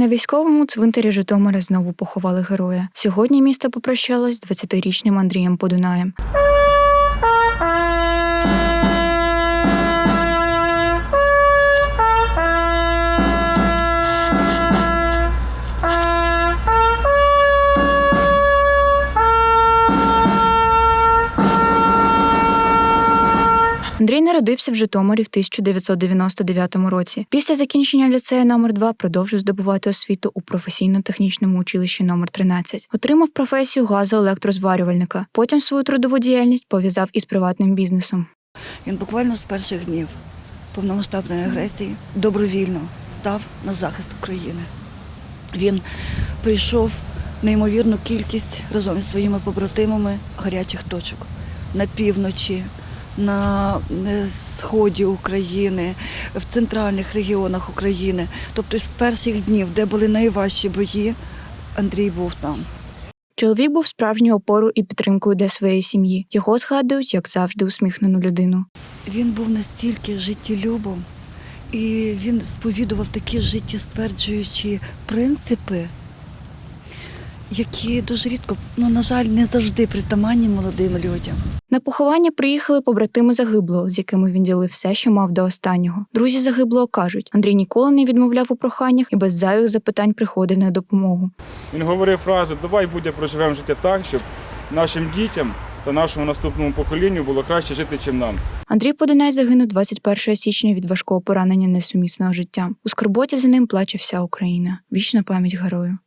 На військовому цвинтарі Житомира знову поховали героя. Сьогодні місто попрощалось з 20-річним Андрієм Подунаєм. Андрій народився в Житомирі в 1999 році. Після закінчення ліцею номер 2 продовжив здобувати освіту у професійно-технічному училищі номер 13 Отримав професію газоелектрозварювальника. Потім свою трудову діяльність пов'язав із приватним бізнесом. Він буквально з перших днів повномасштабної агресії добровільно став на захист України. Він прийшов неймовірну кількість разом із своїми побратимами гарячих точок на півночі, на е, сході України, в центральних регіонах України. Тобто з перших днів, де були найважчі бої, Андрій був там. Чоловік був справжньою опорою і підтримкою для своєї сім'ї. Його згадують, як завжди, усміхнену людину. Він був настільки життєлюбом, і він сповідував такі життєстверджуючі принципи, які дуже рідко, ну на жаль, не завжди притаманні молодим людям. На поховання приїхали побратими загиблого, з якими він ділив все, що мав до останнього. Друзі загиблого кажуть, Андрій ніколи не відмовляв у проханнях і без зайвих запитань приходив на допомогу. Він говорив фразу Давай будь проживемо життя так, щоб нашим дітям та нашому наступному поколінню було краще жити, ніж нам. Андрій Подинай загинув 21 січня від важкого поранення несумісного життя. У скорботі за ним плаче вся Україна. Вічна пам'ять герою.